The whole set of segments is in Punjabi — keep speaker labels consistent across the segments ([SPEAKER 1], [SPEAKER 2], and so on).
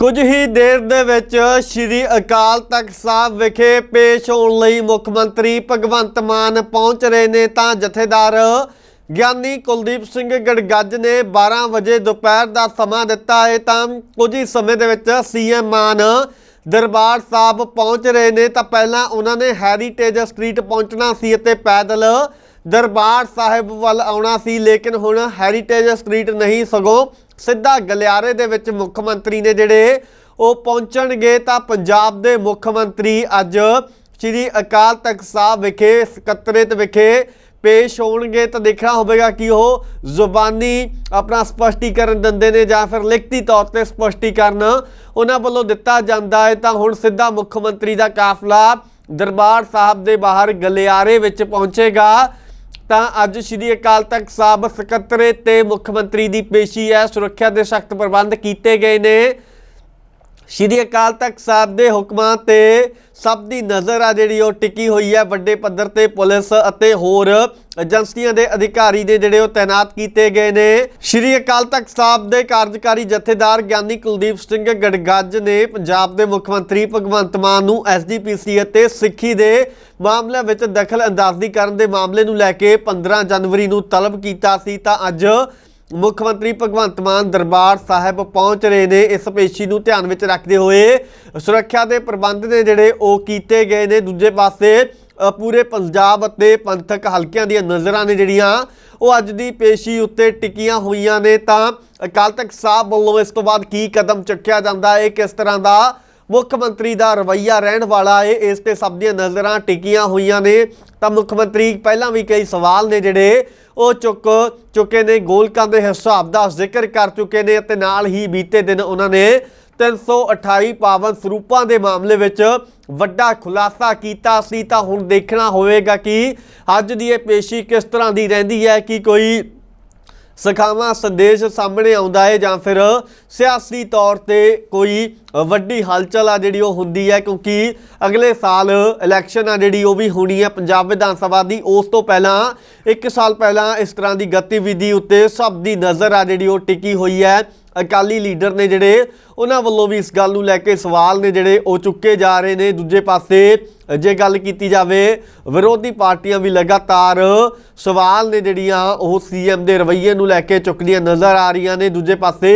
[SPEAKER 1] ਕੁਝ ਹੀ ਦੇਰ ਦੇ ਵਿੱਚ ਸ੍ਰੀ ਅਕਾਲ ਤਖਤ ਸਾਹਿਬ ਵਿਖੇ ਪੇਸ਼ ਹੋਣ ਲਈ ਮੁੱਖ ਮੰਤਰੀ ਭਗਵੰਤ ਮਾਨ ਪਹੁੰਚ ਰਹੇ ਨੇ ਤਾਂ ਜਥੇਦਾਰ ਗਿਆਨੀ ਕੁਲਦੀਪ ਸਿੰਘ ਗੜਗੱਜ ਨੇ 12 ਵਜੇ ਦੁਪਹਿਰ ਦਾ ਸਮਾਂ ਦਿੱਤਾ ਹੈ ਤਾਂ ਕੁਝ ਹੀ ਸਮੇਂ ਦੇ ਵਿੱਚ ਸੀਐਮ ਮਾਨ ਦਰਬਾਰ ਸਾਹਿਬ ਪਹੁੰਚ ਰਹੇ ਨੇ ਤਾਂ ਪਹਿਲਾਂ ਉਹਨਾਂ ਨੇ ਹੈਰੀਟੇਜ ਸਟਰੀਟ ਪਹੁੰਚਣਾ ਸੀ ਅਤੇ ਪੈਦਲ ਦਰਬਾਰ ਸਾਹਿਬ ਵੱਲ ਆਉਣਾ ਸੀ ਲੇਕਿਨ ਹੁਣ ਹੈਰੀਟੇਜ ਸਟਰੀਟ ਨਹੀਂ ਸਗੋਂ ਸਿੱਧਾ ਗਲਿਆਰੇ ਦੇ ਵਿੱਚ ਮੁੱਖ ਮੰਤਰੀ ਨੇ ਜਿਹੜੇ ਉਹ ਪਹੁੰਚਣਗੇ ਤਾਂ ਪੰਜਾਬ ਦੇ ਮੁੱਖ ਮੰਤਰੀ ਅੱਜ ਸ੍ਰੀ ਅਕਾਲ ਤਖਤ ਸਾਹਿਬ ਵਿਖੇ, ਸਕੱਤਰੇਤ ਵਿਖੇ ਪੇਸ਼ ਹੋਣਗੇ। ਤਾਂ ਦੇਖਣਾ ਹੋਵੇਗਾ ਕਿ ਉਹ ਜ਼ੁਬਾਨੀ ਆਪਣਾ ਸਪਸ਼ਟੀਕਰਨ ਦਿੰਦੇ ਨੇ ਜਾਂ ਫਿਰ ਲਿਖਤੀ ਤੌਰ ਤੇ ਸਪਸ਼ਟੀਕਰਨ ਉਹਨਾਂ ਵੱਲੋਂ ਦਿੱਤਾ ਜਾਂਦਾ ਹੈ। ਤਾਂ ਹੁਣ ਸਿੱਧਾ ਮੁੱਖ ਮੰਤਰੀ ਦਾ ਕਾਫਲਾ ਦਰਬਾਰ ਸਾਹਿਬ ਦੇ ਬਾਹਰ ਗਲਿਆਰੇ ਵਿੱਚ ਪਹੁੰਚੇਗਾ। ਤਾਂ ਅੱਜ ਸ਼੍ਰੀ ਅਕਾਲ ਤਖਤ ਸਾਹਿਬ ਸਕੱਤਰੇ ਤੇ ਮੁੱਖ ਮੰਤਰੀ ਦੀ ਪੇਸ਼ੀ ਹੈ। ਸੁਰੱਖਿਆ ਦੇ ਸਖਤ ਪ੍ਰਬੰਧ ਕੀਤੇ ਗਏ ਨੇ। ਸ਼੍ਰੀ ਅਕਾਲ ਤਖਤ ਸਾਹਿਬ ਦੇ ਹੁਕਮਾਂ ਤੇ ਸਭ ਦੀ ਨਜ਼ਰ ਆ ਜਿਹੜੀ ਉਹ ਟਿਕੀ ਹੋਈ ਹੈ। ਵੱਡੇ ਪੱਧਰ ਤੇ ਪੁਲਿਸ ਅਤੇ ਹੋਰ ਏਜੰਸੀਆਂ ਦੇ ਅਧਿਕਾਰੀ ਨੇ ਜਿਹੜੇ ਉਹ ਤਾਇਨਾਤ ਕੀਤੇ ਗਏ ਨੇ। ਸ਼੍ਰੀ ਅਕਾਲ ਤਖਤ ਸਾਹਿਬ ਦੇ ਕਾਰਜਕਾਰੀ ਜਥੇਦਾਰ ਗਿਆਨੀ ਕੁਲਦੀਪ ਸਿੰਘ ਗੜਗੱਜ ਨੇ ਪੰਜਾਬ ਦੇ ਮੁੱਖ ਮੰਤਰੀ ਭਗਵੰਤ ਮਾਨ ਨੂੰ ਐਸਜੀਪੀਸੀ ਅਤੇ ਸਿੱਖੀ ਦੇ ਮਾਮਲੇ ਵਿੱਚ ਦਖਲ ਅੰਦਾਜ਼ੀ ਕਰਨ ਦੇ ਮਾਮਲੇ ਨੂੰ ਲੈ ਕੇ 15 ਜਨਵਰੀ ਨੂੰ ਤਲਬ ਕੀਤਾ ਸੀ। ਤਾਂ ਅੱਜ ਮੁੱਖ ਮੰਤਰੀ ਭਗਵੰਤ ਮਾਨ ਦਰਬਾਰ ਸਾਹਿਬ ਪਹੁੰਚ ਰਹੇ ਨੇ। ਇਸ ਪੇਸ਼ੀ ਨੂੰ ਧਿਆਨ ਵਿੱਚ ਰੱਖਦੇ ਹੋਏ ਸੁਰੱਖਿਆ ਦੇ ਪ੍ਰਬੰਧ ਨੇ ਜਿਹੜੇ ਉਹ ਕੀਤੇ ਗਏ ਨੇ। ਦੂਜੇ ਪਾਸੇ ਪੂਰੇ ਪੰਜਾਬ ਅਤੇ ਪੰਥਕ ਹਲਕਿਆਂ ਦੀਆਂ ਨਜ਼ਰਾਂ ਨੇ ਜਿਹੜੀਆਂ, ਉਹ ਅੱਜ ਦੀ ਪੇਸ਼ੀ ਉੱਤੇ ਟਿਕੀਆਂ ਹੋਈਆਂ ਨੇ। ਤਾਂ ਅਕਾਲ ਤਖਤ ਸਾਹਿਬ ਵੱਲੋਂ ਇਸ ਤੋਂ ਬਾਅਦ ਕੀ ਕਦਮ ਚੁੱਕਿਆ ਜਾਂਦਾ ਹੈ? ਕਿਸ ਤਰ੍ਹਾਂ ਦਾ ਮੁੱਖ ਮੰਤਰੀ ਦਾ ਰਵੱਈਆ ਰਹਿਣ ਵਾਲਾ ਹੈ ਇਸ ਤੇ ਸਭ ਦੀਆਂ ਨਜ਼ਰਾਂ ਟਿਕੀਆਂ ਹੋਈਆਂ ਨੇ। ਤਾਂ ਮੁੱਖ ਮੰਤਰੀ ਪਹਿਲਾਂ ਵੀ ਕਈ ਸਵਾਲ ਨੇ ਜਿਹੜੇ ਉਹ ਚੁੱਕ ਚੁੱਕੇ ਨੇ, ਗੋਲਕਾਂ ਦੇ ਹਿਸਾਬ ਦਾ ਜ਼ਿਕਰ ਕਰ ਚੁੱਕੇ ਨੇ ਅਤੇ ਨਾਲ ਹੀ ਬੀਤੇ ਦਿਨ ਉਹਨਾਂ ਨੇ 328 ਪਾਵਨ ਸਰੂਪਾਂ ਦੇ ਮਾਮਲੇ ਵਿੱਚ ਵੱਡਾ ਖੁਲਾਸਾ ਕੀਤਾ ਸੀ। ਤਾਂ ਹੁਣ ਦੇਖਣਾ ਹੋਵੇਗਾ ਕਿ ਅੱਜ ਦੀ ਇਹ ਪੇਸ਼ੀ ਕਿਸ ਤਰ੍ਹਾਂ ਦੀ ਰਹਿੰਦੀ ਹੈ, ਕਿ ਕੋਈ ਸਖਾਵਾ, ਸੰਦੇਸ਼ ਸਾਹਮਣੇ ਆਉਂਦਾ ਹੈ ਜਾਂ ਫਿਰ ਸਿਆਸੀ ਤੌਰ ਤੇ ਕੋਈ ਵੱਡੀ ਹਲਚਲ ਆ ਜਿਹੜੀ ਉਹ ਹੁੰਦੀ ਹੈ, ਕਿਉਂਕਿ ਅਗਲੇ ਸਾਲ ਇਲੈਕਸ਼ਨ ਆ ਜਿਹੜੀ ਉਹ ਵੀ ਹੋਣੀ ਹੈ ਪੰਜਾਬ ਵਿਧਾਨ ਸਭਾ ਦੀ। ਉਸ ਤੋਂ ਪਹਿਲਾਂ, ਇੱਕ ਸਾਲ ਪਹਿਲਾਂ ਇਸ ਤਰ੍ਹਾਂ ਦੀ ਗਤੀਵਿਧੀ ਉੱਤੇ ਸਭ ਦੀ ਨਜ਼ਰ ਆ ਜਿਹੜੀ ਉਹ ਟਿਕੀ ਹੋਈ ਹੈ। ਅਕਾਲੀ ਲੀਡਰ ਨੇ ਜਿਹੜੇ ਉਹਨਾਂ ਵੱਲੋਂ ਵੀ ਇਸ ਗੱਲ ਨੂੰ ਲੈ ਕੇ ਸਵਾਲ ਨੇ ਜਿਹੜੇ ਉਹ ਚੁੱਕੇ ਜਾ ਰਹੇ ਨੇ। ਦੂਜੇ ਪਾਸੇ ਜੇ ਗੱਲ ਕੀਤੀ ਜਾਵੇ, ਵਿਰੋਧੀ ਪਾਰਟੀਆਂ ਵੀ ਲਗਾਤਾਰ ਸਵਾਲ ਨੇ ਜਿਹੜੀਆਂ ਉਹ ਸੀਐਮ ਦੇ ਰਵੱਈਏ ਨੂੰ ਲੈ ਕੇ ਚੁੱਕਦੀਆਂ ਨਜ਼ਰ ਆ ਰਹੀਆਂ ਨੇ। ਦੂਜੇ ਪਾਸੇ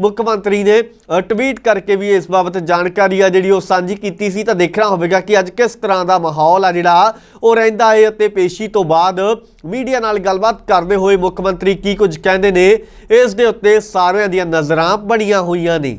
[SPEAKER 1] ਮੁੱਖ ਮੰਤਰੀ ਨੇ ਟਵੀਟ ਕਰਕੇ ਵੀ ਇਸ ਬਾਬਤ ਜਾਣਕਾਰੀ ਆ ਜਿਹੜੀ ਉਹ ਸਾਂਝੀ ਕੀਤੀ ਸੀ। ਤਾਂ ਦੇਖਣਾ ਹੋਵੇਗਾ ਕਿ ਅੱਜ ਕਿਸ ਤਰ੍ਹਾਂ ਦਾ ਮਾਹੌਲ ਆ ਜਿਹੜਾ ਉਹ ਰਹਿੰਦਾ ਹੈ ਅਤੇ ਪੇਸ਼ੀ ਤੋਂ ਬਾਅਦ ਮੀਡੀਆ ਨਾਲ ਗੱਲਬਾਤ ਕਰਦੇ ਹੋਏ ਮੁੱਖ ਮੰਤਰੀ ਕੀ ਕੁਝ ਕਹਿੰਦੇ ਨੇ, ਇਸ ਦੇ ਉੱਤੇ ਸਾਰਿਆਂ ਦੀਆਂ ਨਜ਼ਰਾਂ ਬਣੀਆਂ ਹੋਈਆਂ ਨੇ।